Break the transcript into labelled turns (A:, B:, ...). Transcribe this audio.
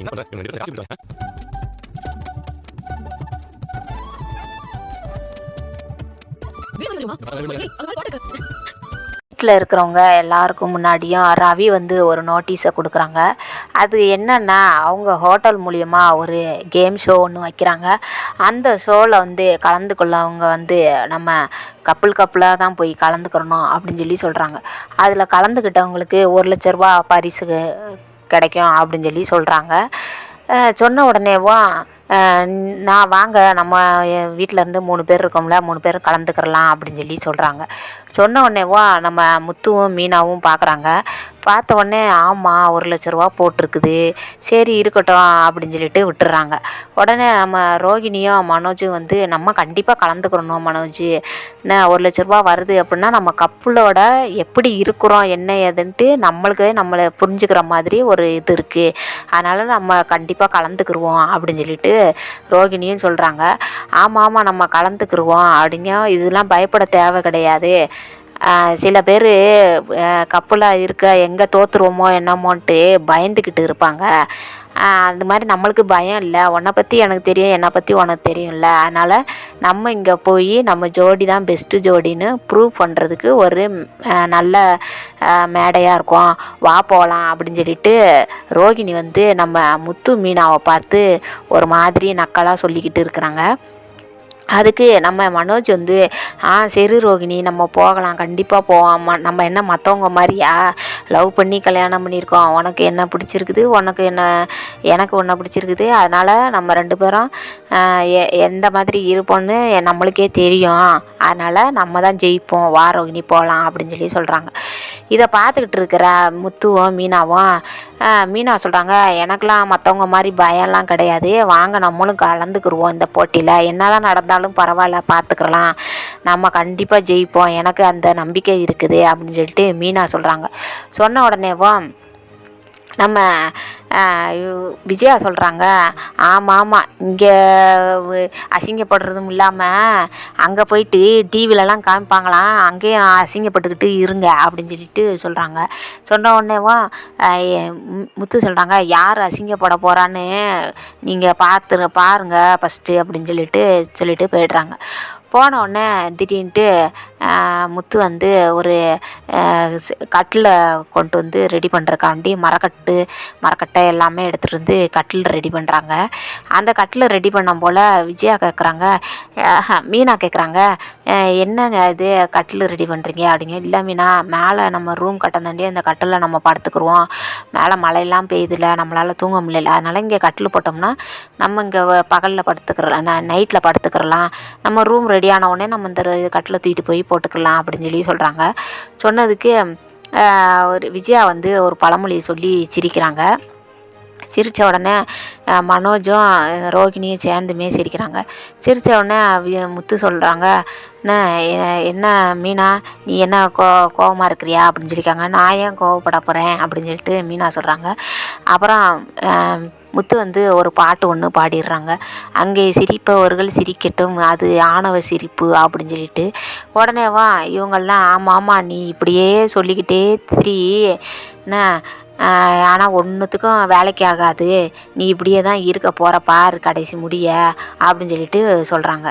A: என்ன பண்ற இவங்க
B: வீட்டில் இருக்கிறவங்க எல்லாருக்கும் முன்னாடியும் ரவி வந்து ஒரு நோட்டீஸை கொடுக்குறாங்க. அது என்னன்னா அவங்க ஹோட்டல் மூலியமா ஒரு கேம் ஷோ ஒன்று வைக்கிறாங்க. அந்த ஷோவில் வந்து கலந்து கொள்ளவங்க வந்து நம்ம கப்புள் கப்பலாக தான் போய் கலந்துக்கிறணும் அப்படின்னு சொல்லி சொல்கிறாங்க அதில் கலந்துக்கிட்டவங்களுக்கு ஒரு லட்ச ரூபா பரிசு கிடைக்கும் அப்படின்னு சொல்லி சொல்கிறாங்க சொன்ன உடனேவும் நான் வாங்க நம்ம வீட்டிலேருந்து மூணு பேர் இருக்கோம்ல மூணு பேர் கலந்துக்கிறலாம் அப்படின்னு சொல்லி சொல்கிறாங்க சொன்ன உடனேவா நம்ம முத்துவும் மீனாவும் பார்க்குறாங்க பார்த்த உடனே ஆமாம் ஒரு லட்ச ரூபா போட்டிருக்குது. சரி இருக்கட்டும் அப்படின்னு சொல்லிட்டு விட்டுறாங்க. உடனே நம்ம ரோகிணியும் மனோஜும் வந்து நம்ம கண்டிப்பாக கலந்துக்கிறணும் மனோஜ். என்ன ஒரு லட்ச ரூபா வருது அப்படின்னா நம்ம கப்புளோட எப்படி இருக்கிறோம் என்ன ஏதுன்ட்டு நம்மளுக்கு நம்மளை புரிஞ்சுக்கிற மாதிரி ஒரு இது இருக்குது அதனால் நம்ம கண்டிப்பாக கலந்துக்கிருவோம் அப்படின்னு சொல்லிட்டு ரோகிணியும் சொல்கிறாங்க ஆமாம் ஆமாம் நம்ம கலந்துக்கிருவோம் அப்படிங்க இதெல்லாம் பயப்பட தேவை கிடையாது. சில பேர் கப்பலாக இருக்க எங்கே தோற்றுருவோமோ என்னமோன்ட்டு பயந்துக்கிட்டு இருப்பாங்க. அந்த மாதிரி நம்மளுக்கு பயம் இல்லை. உன்னை பற்றி எனக்கு தெரியும் என்னை பற்றி உனக்கு தெரியும்ல அதனால் நம்ம இங்கே போய் நம்ம ஜோடி தான் பெஸ்ட்டு ஜோடின்னு ப்ரூவ் பண்ணுறதுக்கு ஒரு நல்ல மேடையாக இருக்கும். வா போகலாம் அப்படின்னு சொல்லிட்டு ரோகிணி வந்து நம்ம முத்து மீனாவை பார்த்து ஒரு மாதிரி நக்கலாக சொல்லிக்கிட்டு இருக்கிறாங்க. அதுக்கு நம்ம மனோஜ் வந்து ஆ சரி ரோகிணி நம்ம போகலாம். கண்டிப்பாக போவோம். நம்ம என்ன மற்றவங்க மாதிரியா? லவ் பண்ணி கல்யாணம் பண்ணியிருக்கோம். உனக்கு என்ன பிடிச்சிருக்குது? உனக்கு என்ன எனக்கு ஒன்றை பிடிச்சிருக்குது. அதனால் நம்ம ரெண்டு பேரும் எ- எந்த மாதிரி இருப்போம்னு நம்மளுக்கே தெரியும். அதனால் நம்ம தான் ஜெயிப்போம். வா ரோகிணி போகலாம் அப்படின்னு சொல்லி சொல்கிறாங்க இதை பார்த்துக்கிட்டு இருக்கிற முத்துவும் மீனாவும் மீனா சொல்கிறாங்க எனக்கெலாம் மற்றவங்க மாதிரி பயம்லாம் கிடையாது. வாங்க நம்மளும் கலந்துக்குருவோம் இந்த போட்டியில். என்னதான் நடந்தாலும் பரவாயில்ல பார்த்துக்கலாம் நம்ம கண்டிப்பாக ஜெயிப்போம். எனக்கு அந்த நம்பிக்கை இருக்குது. அப்படின்னு சொல்லிட்டு மீனா சொல்கிறாங்க சொன்ன உடனேவும் நம்ம விஜயா சொல்கிறாங்க ஆமாம் ஆமாம் இங்கே அசிங்கப்படுறதும் இல்லாமல் அங்கே போயிட்டு டிவிலலாம் காமிப்பாங்களாம். அங்கேயும் அசிங்கப்பட்டுக்கிட்டு இருங்க அப்படின்னு சொல்லிட்டு சொல்கிறாங்க சொன்ன உடனேவும் முத்து சொல்கிறாங்க யார் அசிங்கப்பட போகிறான்னு நீங்கள் பார்த்து பாருங்கள் ஃபஸ்ட்டு அப்படின்னு சொல்லிட்டு சொல்லிட்டு போயிடுறாங்க. போன உடனே திடீர்னுட்டு முத்து வந்து ஒரு கட்டில் கொண்டு வந்து ரெடி பண்ணுறக்காண்டி மரக்கட்டு மரக்கட்டை எல்லாமே எடுத்துகிட்டு வந்து கட்டில் ரெடி பண்ணுறாங்க அந்த கட்டில் ரெடி பண்ண போல் விஜயா கேட்குறாங்க மீனா கேட்குறாங்க என்னங்க இது கட்டில் ரெடி பண்ணுறீங்க அப்படிங்க இல்லை மீனா மேலே நம்ம ரூம் கட்டந்தாண்டி அந்த கட்டில் நம்ம படுத்துக்குருவோம். மேலே மழையெல்லாம் பெய்யுதுல நம்மளால் தூங்க முடியல. அதனால் இங்கே கட்டில் போட்டோம்னா நம்ம இங்கே பகலில் படுத்துக்கிறலாம் நைட்டில் படுத்துக்கிறலாம் நம்ம ரூம் ரெடியான உடனே நம்ம இந்த கட்டில் தூக்கிட்டு போய் போட்டுக்கலாம் அப்படின்னு சொல்லி சொல்கிறாங்க சொன்னதுக்கு ஒரு விஜயா வந்து ஒரு பழமொழி சொல்லி சிரிக்கிறாங்க. சிரித்த உடனே மனோஜும் ரோகிணியும் சேர்ந்துமே சிரிக்கிறாங்க. சிரித்த உடனே முத்து சொல்கிறாங்க என்ன என்ன மீனா நீ என்ன கோ கோவமாக இருக்கிறியா? அப்படின்னு சொல்லியிருக்காங்க. நான் ஏன் கோவப்பட போகிறேன் அப்படின்னு சொல்லிட்டு மீனா சொல்கிறாங்க அப்புறம் முத்து வந்து ஒரு பாட்டு ஒன்று பாடிடுறாங்க. அங்கே சிரிப்பவர்கள் சிரிக்கட்டும் அது ஆணவ சிரிப்பு அப்படின்னு சொல்லிட்டு. உடனேவா இவங்கெல்லாம் ஆமாம் ஆமாம் நீ இப்படியே சொல்லிக்கிட்டே திரி. என்ன? ஆனால் ஒன்றுத்துக்கும் வேலைக்கு ஆகாது. நீ இப்படியே தான் இருக்க போகிற பார் கடைசி முடிய அப்படின்னு சொல்லிட்டு சொல்கிறாங்க